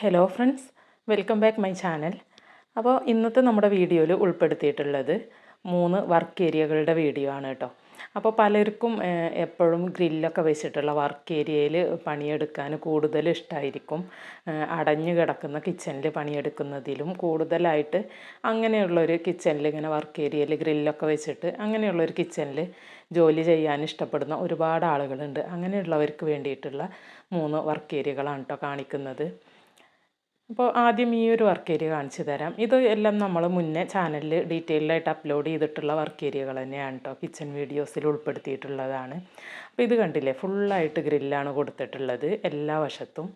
Hello friends welcome back my channel അപ്പോൾ ഇന്നത്തെ നമ്മുടെ വീഡിയോയിൽ ഉൾപ്പെടുത്തിയിട്ടുള്ളത് മൂന്ന് വർക്ക് ഏരിയകളുടെ വീഡിയോ ആണ് കേട്ടോ. അപ്പോൾ പലർക്കും എപ്പോഴും ഗ്രില്ലൊക്കെ വെച്ചിട്ടുള്ള വർക്ക് ഏരിയയിൽ പണിയെടുക്കാൻ കൂടുതൽ ഇഷ്ടമായിരിക്കും അടഞ്ഞു കിടക്കുന്ന കിച്ചണിൽ പണിയെടുക്കുന്നതിലും കൂടുതലായിട്ട് അങ്ങനെയുള്ളൊരു കിച്ചണിൽ ഇങ്ങനെ വർക്ക് ഏരിയയിൽ ഗ്രില്ലൊക്കെ വെച്ചിട്ട് അങ്ങനെയുള്ളൊരു കിച്ചണിൽ ജോലി ചെയ്യാൻ ഇഷ്ടപ്പെടുന്ന ഒരുപാട് ആളുകളുണ്ട്. അങ്ങനെയുള്ളവർക്ക് വേണ്ടിയിട്ടുള്ള മൂന്ന് വർക്ക് ഏരിയകളാണ് കേട്ടോ കാണിക്കുന്നത്. അപ്പോൾ ആദ്യം ഈ ഒരു വർക്ക് ഏരിയ കാണിച്ചു തരാം. ഇത് എല്ലാം നമ്മൾ മുന്നേ ചാനലിൽ ഡീറ്റെയിൽഡായിട്ട് അപ്ലോഡ് ചെയ്തിട്ടുള്ള വർക്ക് ഏരിയകൾ തന്നെയാണ് കേട്ടോ കിച്ചൺ വീഡിയോസിൽ ഉൾപ്പെടുത്തിയിട്ടുള്ളതാണ്. അപ്പോൾ ഇത് കണ്ടില്ലേ? ഫുള്ളായിട്ട് ഗ്രില്ലാണ് കൊടുത്തിട്ടുള്ളത്. എല്ലാ വശത്തും.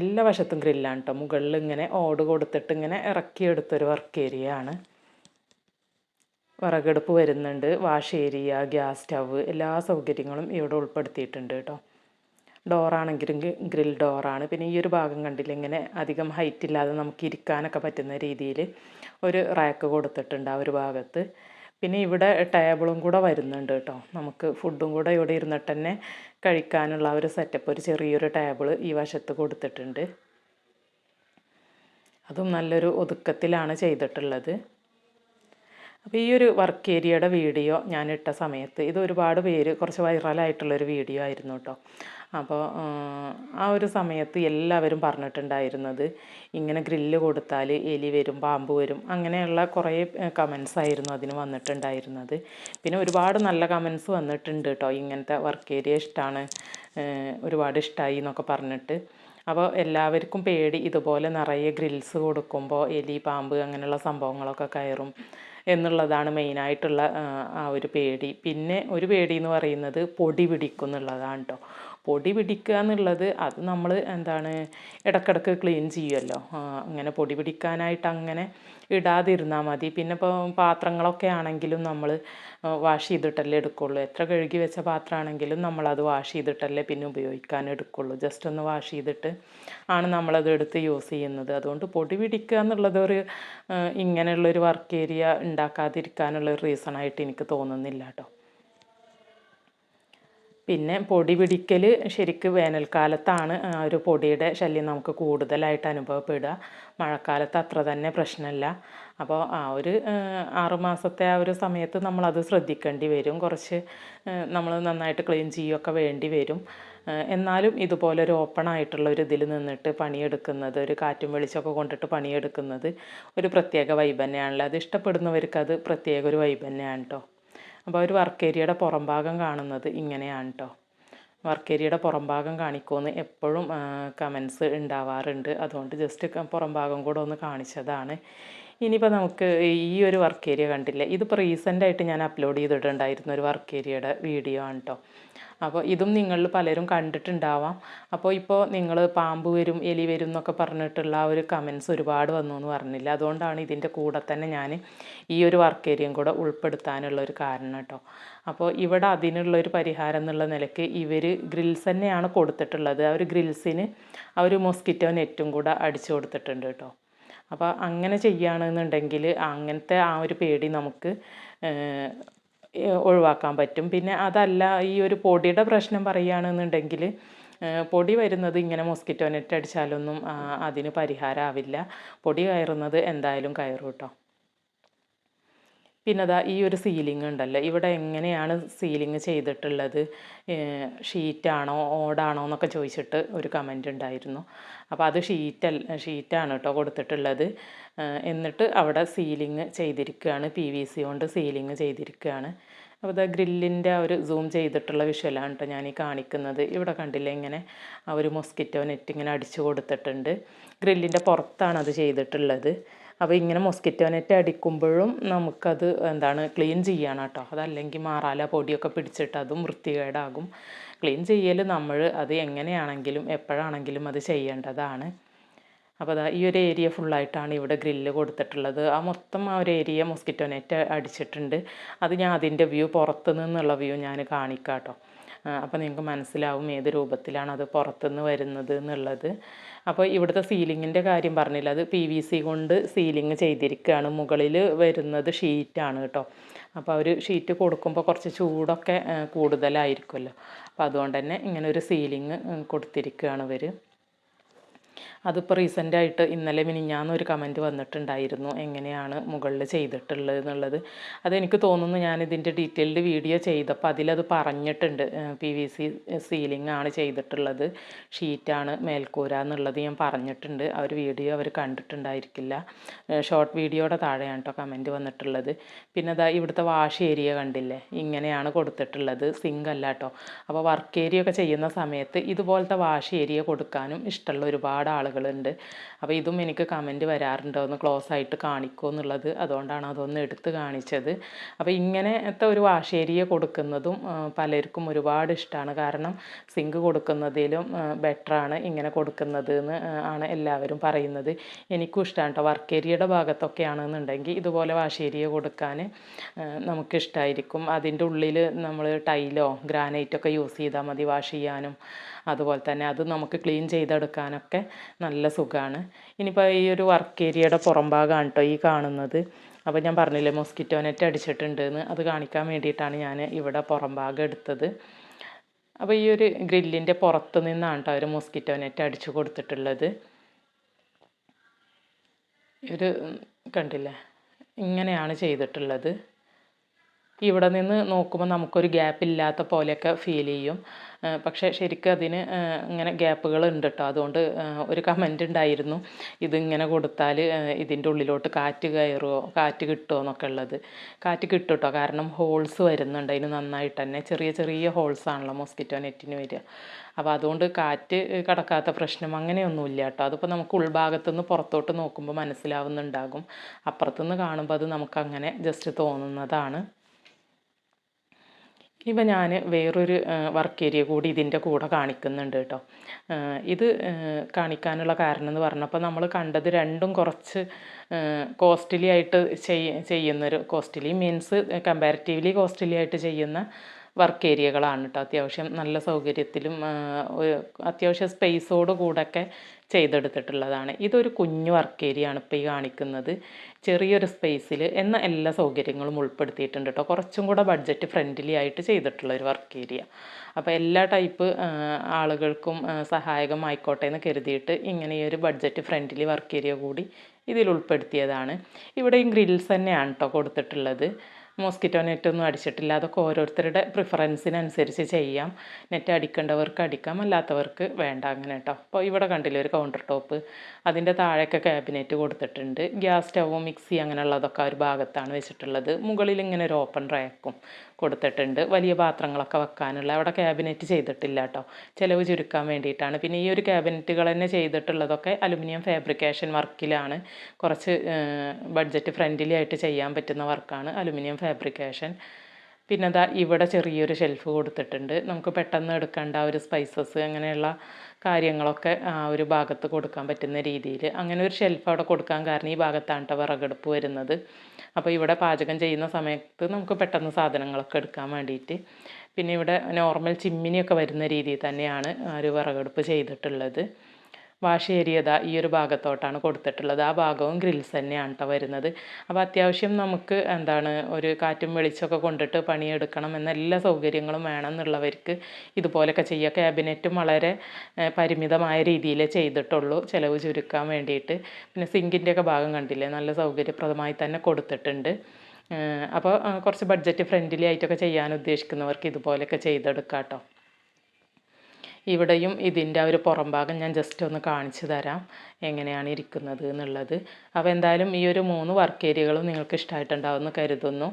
എല്ലാ വശത്തും ഗ്രില്ലാണ് കേട്ടോ മുകളിൽ ഇങ്ങനെ ഓട് കൊടുത്തിട്ട് ഇങ്ങനെ ഇറക്കിയെടുത്തൊരു വർക്ക് ഏരിയ ആണ്. വിറകെടുപ്പ് വരുന്നുണ്ട്. വാഷ് ഏരിയ ഗ്യാസ് സ്റ്റവ് എല്ലാ സൗകര്യങ്ങളും ഇവിടെ ഉൾപ്പെടുത്തിയിട്ടുണ്ട് കേട്ടോ ഡോറാണെങ്കിലും ഗ്രിൽ ഡോറാണ്. പിന്നെ ഈ ഒരു ഭാഗം കണ്ടില്ല ഇങ്ങനെ അധികം ഹൈറ്റ് ഇല്ലാതെ നമുക്ക് ഇരിക്കാനൊക്കെ പറ്റുന്ന രീതിയിൽ ഒരു റാക്ക് കൊടുത്തിട്ടുണ്ട് ആ ഒരു ഭാഗത്ത്. പിന്നെ ഇവിടെ ടേബിളും കൂടെ വരുന്നുണ്ട് കേട്ടോ. നമുക്ക് ഫുഡും കൂടെ ഇവിടെ ഇരുന്നിട്ട് തന്നെ കഴിക്കാനുള്ള ഒരു സെറ്റപ്പ് ഒരു ചെറിയൊരു ടേബിൾ ഈ വശത്ത് കൊടുത്തിട്ടുണ്ട്. അതും നല്ലൊരു ഒതുക്കത്തിലാണ് ചെയ്തിട്ടുള്ളത്. അപ്പോൾ ഈ ഒരു വർക്ക് ഏരിയയുടെ വീഡിയോ ഞാൻ ഇട്ട സമയത്ത് ഇത് ഒരുപാട് പേര് കുറച്ച് വൈറലായിട്ടുള്ളൊരു വീഡിയോ ആയിരുന്നു കേട്ടോ അപ്പോൾ ആ, ഒരു സമയത്ത് എല്ലാവരും പറഞ്ഞിട്ടുണ്ടായിരുന്നത് ഇങ്ങനെ ഗ്രില്ല് കൊടുത്താൽ എലി വരും പാമ്പ് വരും അങ്ങനെയുള്ള കുറേ കമൻസ് ആയിരുന്നു അതിന് വന്നിട്ടുണ്ടായിരുന്നത്. പിന്നെ ഒരുപാട് നല്ല കമൻസ് വന്നിട്ടുണ്ട് കേട്ടോ ഇങ്ങനത്തെ വർക്ക് ഏരിയ ഇഷ്ടമാണ് ഒരുപാട് ഇഷ്ടമായി എന്നൊക്കെ പറഞ്ഞിട്ട്. അപ്പോൾ എല്ലാവർക്കും പേടി ഇതുപോലെ നിറയെ ഗ്രിൽസ് കൊടുക്കുമ്പോൾ എലി പാമ്പ് അങ്ങനെയുള്ള സംഭവങ്ങളൊക്കെ കയറും. എന്നുള്ളതാണ് മെയിനായിട്ടുള്ള ആ, ഒരു പേടി. പിന്നെ ഒരു പേടി എന്ന് പറയുന്നത് പൊടി പിടിക്കും എന്നുള്ളതാണ് കേട്ടോ പൊടി പിടിക്കുക എന്നുള്ളത് അത് നമ്മൾ എന്താണ് ഇടക്കിടക്ക് ക്ലീൻ ചെയ്യുമല്ലോ അങ്ങനെ പൊടി പിടിക്കാനായിട്ട് അങ്ങനെ ഇടാതിരുന്നാൽ മതി. പിന്നെ ഇപ്പോൾ പാത്രങ്ങളൊക്കെ ആണെങ്കിലും നമ്മൾ വാഷ് ചെയ്തിട്ടല്ലേ എടുക്കുള്ളൂ. എത്ര കഴുകി വെച്ച പാത്രമാണെങ്കിലും നമ്മളത് വാഷ് ചെയ്തിട്ടല്ലേ പിന്നെ ഉപയോഗിക്കാൻ എടുക്കുള്ളൂ. ജസ്റ്റ് ഒന്ന് വാഷ് ചെയ്തിട്ട് ആണ് നമ്മളത് എടുത്ത് യൂസ് ചെയ്യുന്നത്. അതുകൊണ്ട് പൊടി പിടിക്കുക എന്നുള്ളത് ഒരു ഇങ്ങനെയുള്ളൊരു വർക്ക് ഏരിയ ഉണ്ടാക്കാതിരിക്കാനുള്ള ഒരു റീസണായിട്ട് എനിക്ക് തോന്നുന്നില്ല കേട്ടോ. പിന്നെ പൊടി പിടിക്കൽ ശരിക്ക് വേനൽക്കാലത്താണ് ഒരു പൊടിയുടെ ശല്യം നമുക്ക് കൂടുതലായിട്ട് അനുഭവപ്പെടുക. മഴക്കാലത്ത് അത്ര തന്നെ പ്രശ്നമില്ല അപ്പോൾ ആ ഒരു ആറുമാസത്തെ ആ ഒരു സമയത്ത് നമ്മളത് ശ്രദ്ധിക്കേണ്ടി വരും. കുറച്ച് നമ്മൾ നന്നായിട്ട് ക്ലീൻ ചെയ്യുകയൊക്കെ വേണ്ടി വരും. എന്നാലും ഇതുപോലെ ഒരു ഓപ്പൺ ആയിട്ടുള്ള ഒരു ഇതിൽ നിന്നിട്ട് പണിയെടുക്കുന്നത് ഒരു കാറ്റും വെളിച്ചമൊക്കെ കൊണ്ടിട്ട് പണിയെടുക്കുന്നത് ഒരു പ്രത്യേക വൈബ് തന്നെയാണല്ലോ. അത് ഇഷ്ടപ്പെടുന്നവർക്ക് അത് പ്രത്യേക ഒരു വൈബ് തന്നെയാണ് കേട്ടോ അപ്പോൾ ഒരു വർക്ക് ഏരിയയുടെ പുറം ഭാഗം കാണുന്നത് ഇങ്ങനെയാണ് കേട്ടോ വർക്ക് ഏരിയയുടെ പുറം ഭാഗം കാണിക്കുമെന്ന് എപ്പോഴും കമൻസ് ഉണ്ടാവാറുണ്ട്. അതുകൊണ്ട് ജസ്റ്റ് പുറം ഭാഗം കൂടെ ഒന്ന് കാണിച്ചതാണ്. ഇനിയിപ്പോൾ നമുക്ക് ഈ ഒരു വർക്ക് ഏരിയ കണ്ടില്ലേ? ഇതിപ്പോൾ റീസെന്റായിട്ട് ഞാൻ അപ്ലോഡ് ചെയ്തിട്ടുണ്ടായിരുന്ന ഒരു വർക്ക് ഏരിയയുടെ വീഡിയോ ആണ് കേട്ടോ അപ്പോൾ ഇതും നിങ്ങളിൽ പലരും കണ്ടിട്ടുണ്ടാവാം. അപ്പോൾ ഇപ്പോൾ നിങ്ങൾ പാമ്പ് വരും എലി വരും എന്നൊക്കെ പറഞ്ഞിട്ടുള്ള ആ ഒരു കമൻസ് ഒരുപാട് വന്നു എന്ന് പറഞ്ഞില്ല. അതുകൊണ്ടാണ് ഇതിന്റെ കൂടെ തന്നെ ഞാൻ ഈ ഒരു വർക്ക് ഏരിയയും കൂടെ ഉൾപ്പെടുത്താനുള്ള ഒരു കാരണം കേട്ടോ. അപ്പോൾ ഇവിടെ അതിനുള്ള ഒരു പരിഹാരം എന്നുള്ള നിലയ്ക്ക് ഇവർ ഗ്രിൽസ് തന്നെയാണ് കൊടുത്തിട്ടുള്ളത്. ആ ഒരു ഗ്രിൽസിന് ആ ഒരു മൊസ്കിറ്റോ നെറ്റും കൂടെ അടിച്ചു കൊടുത്തിട്ടുണ്ട് കേട്ടോ. അപ്പോൾ അങ്ങനെ ചെയ്യുകയാണെന്നുണ്ടെങ്കിൽ അങ്ങനത്തെ ആ ഒരു പേടി നമുക്ക് ഒഴിവാക്കാൻ പറ്റും. പിന്നെ അതല്ല ഈ ഒരു പൊടിയുടെ പ്രശ്നം പറയുകയാണെന്നുണ്ടെങ്കിൽ പൊടി വരുന്നത് ഇങ്ങനെ മോസ്കിറ്റോ നെറ്റ് അടിച്ചാലൊന്നും അതിന് പരിഹാരമാവില്ല പൊടി കയറുന്നത് എന്തായാലും കയറും കേട്ടോ. പിന്നെ അതാ ഈ ഒരു സീലിംഗ് ഉണ്ടല്ലോ. ഇവിടെ എങ്ങനെയാണ് സീലിംഗ് ചെയ്തിട്ടുള്ളത്? ഷീറ്റാണോ ഓടാണോ എന്നൊക്കെ ചോദിച്ചിട്ട് ഒരു കമന്റ് ഉണ്ടായിരുന്നു. അപ്പോൾ അത് ഷീറ്റല്ല ഷീറ്റാണ് കേട്ടോ കൊടുത്തിട്ടുള്ളത്. എന്നിട്ട് അവിടെ സീലിംഗ് ചെയ്തിരിക്കുകയാണ്. പി വി സി കൊണ്ട് സീലിംഗ് ചെയ്തിരിക്കുകയാണ്. അപ്പോൾ ഇതാ ഗ്രില്ലിന്റെ ആ ഒരു സൂം ചെയ്തിട്ടുള്ള വിഷ്വലാണ് കേട്ടോ ഞാൻ ഈ കാണിക്കുന്നത്. ഇവിടെ കണ്ടില്ലേ ഇങ്ങനെ ആ ഒരു മൊസ്കിറ്റോ നെറ്റ് ഇങ്ങനെ അടിച്ചു കൊടുത്തിട്ടുണ്ട്. ഗ്രില്ലിന്റെ പുറത്താണ് അത് ചെയ്തിട്ടുള്ളത്. അപ്പോൾ ഇങ്ങനെ മൊസ്കിറ്റോ നെറ്റ് അടിക്കുമ്പോഴും നമുക്കത് എന്താണ് ക്ലീൻ ചെയ്യണം കേട്ടോ അതല്ലെങ്കിൽ മാറാല പൊടിയൊക്കെ പിടിച്ചിട്ട് അതും വൃത്തികേടാകും. ക്ലീൻ ചെയ്യൽ നമ്മൾ അത് എങ്ങനെയാണെങ്കിലും എപ്പോഴാണെങ്കിലും അത് ചെയ്യേണ്ടതാണ്. അപ്പോൾ അതാ ഈ ഒരു ഏരിയ ഫുള്ളായിട്ടാണ് ഇവിടെ ഗ്രില്ല് കൊടുത്തിട്ടുള്ളത്. ആ മൊത്തം ആ ഒരു ഏരിയ മൊസ്കിറ്റോ നെറ്റ് അടിച്ചിട്ടുണ്ട്. അത് ഞാൻ അതിന്റെ വ്യൂ പുറത്ത് നിന്നുള്ള വ്യൂ ഞാൻ കാണിക്കാം കേട്ടോ അപ്പോൾ നിങ്ങൾക്ക് മനസ്സിലാവും ഏത് രൂപത്തിലാണ് അത് പുറത്തുനിന്ന് വരുന്നത് എന്നുള്ളത്. അപ്പോൾ ഇവിടുത്തെ സീലിങ്ങിന്റെ കാര്യം പറഞ്ഞില്ല. അത് പി വി സി കൊണ്ട് സീലിംഗ് ചെയ്തിരിക്കുകയാണ്. മുകളിൽ വരുന്നത് ഷീറ്റാണ് കേട്ടോ. അപ്പോൾ അവർ ഷീറ്റ് കൊടുക്കുമ്പോൾ കുറച്ച് ചൂടൊക്കെ കൂടുതലായിരിക്കുമല്ലോ. അപ്പോൾ അതുകൊണ്ട് തന്നെ ഇങ്ങനെ ഒരു സീലിംഗ് കൊടുത്തിരിക്കുകയാണ് ഇവർ അതിപ്പോൾ റീസെന്റായിട്ട് ഇന്നലെ മിനിഞ്ഞാന്നൊരു കമന്റ് വന്നിട്ടുണ്ടായിരുന്നു. എങ്ങനെയാണ് മുകളിൽ ചെയ്തിട്ടുള്ളത് എന്നുള്ളത്. അതെനിക്ക് തോന്നുന്നു ഞാൻ ഇതിന്റെ ഡീറ്റെയിൽഡ് വീഡിയോ ചെയ്തപ്പോൾ അതിലത് പറഞ്ഞിട്ടുണ്ട്. പി വി സി സീലിംഗ് ആണ് ചെയ്തിട്ടുള്ളത്. ഷീറ്റാണ് മേൽക്കൂര എന്നുള്ളത് ഞാൻ പറഞ്ഞിട്ടുണ്ട്. ആ ഒരു വീഡിയോ അവർ കണ്ടിട്ടുണ്ടായിരിക്കില്ല. ഷോർട്ട് വീഡിയോയുടെ താഴെയാണ് കേട്ടോ കമന്റ് വന്നിട്ടുള്ളത്. പിന്നെ അതാ ഇവിടുത്തെ വാഷ് ഏരിയ കണ്ടില്ലേ? ഇങ്ങനെയാണ് കൊടുത്തിട്ടുള്ളത്. സിങ്ക് അല്ല കേട്ടോ. അപ്പോൾ വർക്ക് ഏരിയ ഒക്കെ ചെയ്യുന്ന സമയത്ത് ഇതുപോലത്തെ വാഷ് ഏരിയ കൊടുക്കാനും ഇഷ്ടമുള്ള ഒരുപാട് ആളുകളുണ്ട്. അപ്പോൾ ഇതും എനിക്ക് കമന്റ് വരാറുണ്ടോ. ഒന്ന് ക്ലോസ് ആയിട്ട് കാണിക്കുമോ എന്നുള്ളത്. അതുകൊണ്ടാണ് അതൊന്ന് എടുത്ത് കാണിച്ചത്. അപ്പോൾ ഇങ്ങനത്തെ ഒരു വാഷ് ഏരിയ കൊടുക്കുന്നതും പലർക്കും ഒരുപാട് ഇഷ്ടമാണ് കാരണം സിങ്ക് കൊടുക്കുന്നതിലും ബെറ്ററാണ് ഇങ്ങനെ കൊടുക്കുന്നത് എന്ന് ആണ് എല്ലാവരും പറയുന്നത്. എനിക്കും ഇഷ്ടമാണ് കേട്ടോ വർക്ക് ഏരിയയുടെ ഭാഗത്തൊക്കെ ആണെന്നുണ്ടെങ്കിൽ ഇതുപോലെ വാഷ് ഏരിയ കൊടുക്കാൻ നമുക്കിഷ്ടമായിരിക്കും അതിന്റെ ഉള്ളിൽ നമ്മൾ ടൈലോ ഗ്രാനൈറ്റൊക്കെ യൂസ് ചെയ്താൽ മതി വാഷ് ചെയ്യാനും. അതുപോലെ തന്നെ അത് നമുക്ക് ക്ലീൻ ചെയ്തെടുക്കാനൊക്കെ നല്ല സുഖമാണ് ഇനിയിപ്പോൾ ഈ ഒരു വർക്ക് ഏരിയയുടെ പുറം ഭാഗമാണ് കേട്ടോ ഈ കാണുന്നത്. അപ്പോൾ ഞാൻ പറഞ്ഞില്ലേ മോസ്കിറ്റോ നെറ്റ് അടിച്ചിട്ടുണ്ട് എന്ന് അത് കാണിക്കാൻ വേണ്ടിയിട്ടാണ് ഞാൻ ഇവിടെ പുറം ഭാഗം എടുത്തത്. അപ്പോൾ ഈ ഒരു ഗ്രില്ലിന്റെ പുറത്ത് നിന്നാണ് കേട്ടോ ഒരു മോസ്കിറ്റോ നെറ്റ് അടിച്ചു കൊടുത്തിട്ടുള്ളത്. ഒരു കണ്ടില്ലേ? ഇങ്ങനെയാണ് ചെയ്തിട്ടുള്ളത്. ഇവിടെ നിന്ന് നോക്കുമ്പോൾ നമുക്കൊരു ഗ്യാപ്പ് ഇല്ലാത്ത പോലെയൊക്കെ ഫീൽ ചെയ്യും. പക്ഷെ ശരിക്കും അതിന് ഇങ്ങനെ ഗ്യാപ്പുകൾ ഉണ്ട് കേട്ടോ അതുകൊണ്ട് ഒരു കമന്റ് ഉണ്ടായിരുന്നു. ഇതിങ്ങനെ കൊടുത്താൽ ഇതിന്റെ ഉള്ളിലോട്ട് കാറ്റ് കയറുമോ കാറ്റ് കിട്ടുമോ എന്നൊക്കെ ഉള്ളത്. കാറ്റ് കിട്ടും കേട്ടോ കാരണം ഹോൾസ് വരുന്നുണ്ട്. അതിന് നന്നായിട്ട് തന്നെ ചെറിയ ചെറിയ ഹോൾസ് ആണല്ലോ മോസ്കിറ്റോ നെറ്റിന് വരിക. അപ്പോൾ അതുകൊണ്ട് കാറ്റ് കടക്കാത്ത പ്രശ്നം അങ്ങനെയൊന്നുമില്ല കേട്ടോ അതിപ്പോൾ നമുക്ക് ഉൾഭാഗത്തുനിന്ന് പുറത്തോട്ട് നോക്കുമ്പോൾ മനസ്സിലാവുന്നുണ്ടാകും. അപ്പുറത്തുനിന്ന് കാണുമ്പോൾ അത് നമുക്കങ്ങനെ ജസ്റ്റ് തോന്നുന്നതാണ്. ഇപ്പം ഞാൻ വേറൊരു വർക്ക് ഏരിയ കൂടി ഇതിന്റെ കൂടെ കാണിക്കുന്നുണ്ട് കേട്ടോ ഇത് കാണിക്കാനുള്ള കാരണം എന്ന് പറഞ്ഞപ്പോൾ നമ്മൾ കണ്ടത് രണ്ടും കുറച്ച് കോസ്റ്റ്ലി ആയിട്ട് ചെയ് ചെയ്യുന്നൊരു കോസ്റ്റ്ലി മീൻസ് കമ്പാരിറ്റീവ്ലി കോസ്റ്റ്ലി ആയിട്ട് ചെയ്യുന്ന വർക്ക് ഏരിയകളാണ് കേട്ടോ അത്യാവശ്യം നല്ല സൗകര്യത്തിലും അത്യാവശ്യം സ്പേസോട് കൂടെയൊക്കെ ചെയ്തെടുത്തിട്ടുള്ളതാണ്. ഇതൊരു കുഞ്ഞു വർക്ക് ഏരിയ ആണ് ഇപ്പോൾ ഈ കാണിക്കുന്നത്. ചെറിയൊരു സ്പേസിൽ എന്ന എല്ലാ സൗകര്യങ്ങളും ഉൾപ്പെടുത്തിയിട്ടുണ്ട് കേട്ടോ കുറച്ചും കൂടെ ബഡ്ജറ്റ് ഫ്രണ്ട്ലി ആയിട്ട് ചെയ്തിട്ടുള്ള ഒരു വർക്ക് ഏരിയ. അപ്പോൾ എല്ലാ ടൈപ്പ് ആളുകൾക്കും സഹായകമായിക്കോട്ടെ എന്ന് കരുതിയിട്ട് ഇങ്ങനെ ഈ ഒരു ബഡ്ജറ്റ് ഫ്രണ്ട്ലി വർക്ക് ഏരിയ കൂടി ഇതിൽ ഉൾപ്പെടുത്തിയതാണ്. ഇവിടെയും ഗ്രിൽസ് തന്നെയാണ് കേട്ടോ കൊടുത്തിട്ടുള്ളത്. മോസ്കിറ്റോ നെറ്റൊന്നും അടിച്ചിട്ടില്ല. അതൊക്കെ ഓരോരുത്തരുടെ പ്രിഫറൻസിനനുസരിച്ച് ചെയ്യാം. നെറ്റ് അടിക്കേണ്ടവർക്ക് അടിക്കാം അല്ലാത്തവർക്ക് വേണ്ട അങ്ങനെ കേട്ടോ അപ്പോൾ ഇവിടെ കണ്ടില്ലേ ഒരു കൗണ്ടർ ടോപ്പ് അതിന്റെ താഴെയൊക്കെ ക്യാബിനറ്റ് കൊടുത്തിട്ടുണ്ട്. ഗ്യാസ് സ്റ്റവും മിക്സി അങ്ങനെയുള്ളതൊക്കെ ഒരു ഭാഗത്താണ് വെച്ചിട്ടുള്ളത്. മുകളിൽ ഇങ്ങനെ ഒരു ഓപ്പൺ റാക്കും കൊടുത്തിട്ടുണ്ട്. വലിയ പാത്രങ്ങളൊക്കെ വെക്കാനുള്ള. അവിടെ ക്യാബിനറ്റ് ചെയ്തിട്ടില്ല കേട്ടോ. ചിലവ് ചുരുക്കാൻ വേണ്ടിയിട്ടാണ്. പിന്നെ ഈ ഒരു ക്യാബിനറ്റുകൾ തന്നെ ചെയ്തിട്ടുള്ളതൊക്കെ അലുമിനിയം ഫാബ്രിക്കേഷൻ വർക്കിലാണ് കുറച്ച് ബഡ്ജറ്റ് ഫ്രണ്ട്ലി ആയിട്ട് ചെയ്യാൻ പറ്റുന്ന വർക്കാണ് അലുമിനിയം ഫാബ്രിക്കേഷൻ പിന്നെ അതാ ഇവിടെ ചെറിയൊരു ഷെൽഫ് കൊടുത്തിട്ടുണ്ട്. നമുക്ക് പെട്ടെന്ന് എടുക്കേണ്ട ഒരു സ്പൈസസ് അങ്ങനെയുള്ള കാര്യങ്ങളൊക്കെ ആ ഒരു ഭാഗത്ത് കൊടുക്കാൻ പറ്റുന്ന രീതിയിൽ അങ്ങനെ ഒരു ഷെൽഫ് അവിടെ കൊടുക്കാൻ കാരണം ഈ ഭാഗത്താണ് കേട്ടോ വിറകെടുപ്പ് വരുന്നത്. അപ്പോൾ ഇവിടെ പാചകം ചെയ്യുന്ന സമയത്ത് നമുക്ക് പെട്ടെന്ന് സാധനങ്ങളൊക്കെ എടുക്കാൻ വേണ്ടിയിട്ട്. പിന്നെ ഇവിടെ നോർമൽ ചിമ്മിനിയൊക്കെ വരുന്ന രീതിയിൽ തന്നെയാണ് ഒരു വിറകെടുപ്പ് ചെയ്തിട്ടുള്ളത്. വാഷ് ഏരിയ ഈ ഒരു ഭാഗത്തോട്ടാണ് കൊടുത്തിട്ടുള്ളത്. ആ ഭാഗവും ഗ്രിൽസ് തന്നെയാണ് കേട്ടോ വരുന്നത്. അപ്പോൾ അത്യാവശ്യം നമുക്ക് എന്താണ് ഒരു കാറ്റും വെളിച്ചമൊക്കെ കൊണ്ടിട്ട് പണിയെടുക്കണം എന്ന എല്ലാ സൗകര്യങ്ങളും വേണം എന്നുള്ളവർക്ക് ഇതുപോലൊക്കെ ചെയ്യുക ക്യാബിനറ്റും വളരെ പരിമിതമായ രീതിയിലേ ചെയ്തിട്ടുള്ളൂ ചിലവ് ചുരുക്കാൻ വേണ്ടിയിട്ട്. പിന്നെ സിങ്കിന്റെയൊക്കെ ഭാഗം കണ്ടില്ലേ? നല്ല സൗകര്യപ്രദമായി തന്നെ കൊടുത്തിട്ടുണ്ട്. അപ്പോൾ കുറച്ച് ബഡ്ജറ്റ് ഫ്രണ്ട്ലി ആയിട്ടൊക്കെ ചെയ്യാൻ ഉദ്ദേശിക്കുന്നവർക്ക് ഇതുപോലെയൊക്കെ ചെയ്തെടുക്കാം കേട്ടോ ഇവിടെയും ഇതിന്റെ ആ ഒരു പുറം ഭാഗം ഞാൻ ജസ്റ്റ് ഒന്ന് കാണിച്ചു തരാം. എങ്ങനെയാണ് ഇരിക്കുന്നത് എന്നുള്ളത്. അപ്പോൾ എന്തായാലും ഈ ഒരു മൂന്ന് വർക്ക് ഏരിയകളും നിങ്ങൾക്ക് ഇഷ്ടമായിട്ടുണ്ടാവുമെന്ന് കരുതുന്നു.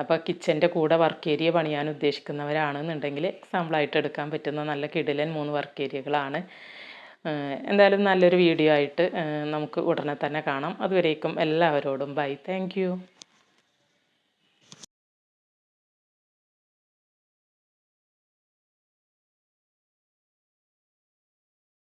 അപ്പോൾ കിച്ചന്റെ കൂടെ വർക്ക് ഏരിയ പണിയാൻ ഉദ്ദേശിക്കുന്നവരാണെന്നുണ്ടെങ്കിൽ എക്സാമ്പിളായിട്ട് എടുക്കാൻ പറ്റുന്ന നല്ല കിടിലൻ മൂന്ന് വർക്ക് ഏരിയകളാണ് എന്തായാലും നല്ലൊരു വീഡിയോ ആയിട്ട് നമുക്ക് ഉടനെ തന്നെ കാണാം. അതുവരേക്കും എല്ലാവരോടും ബൈ താങ്ക്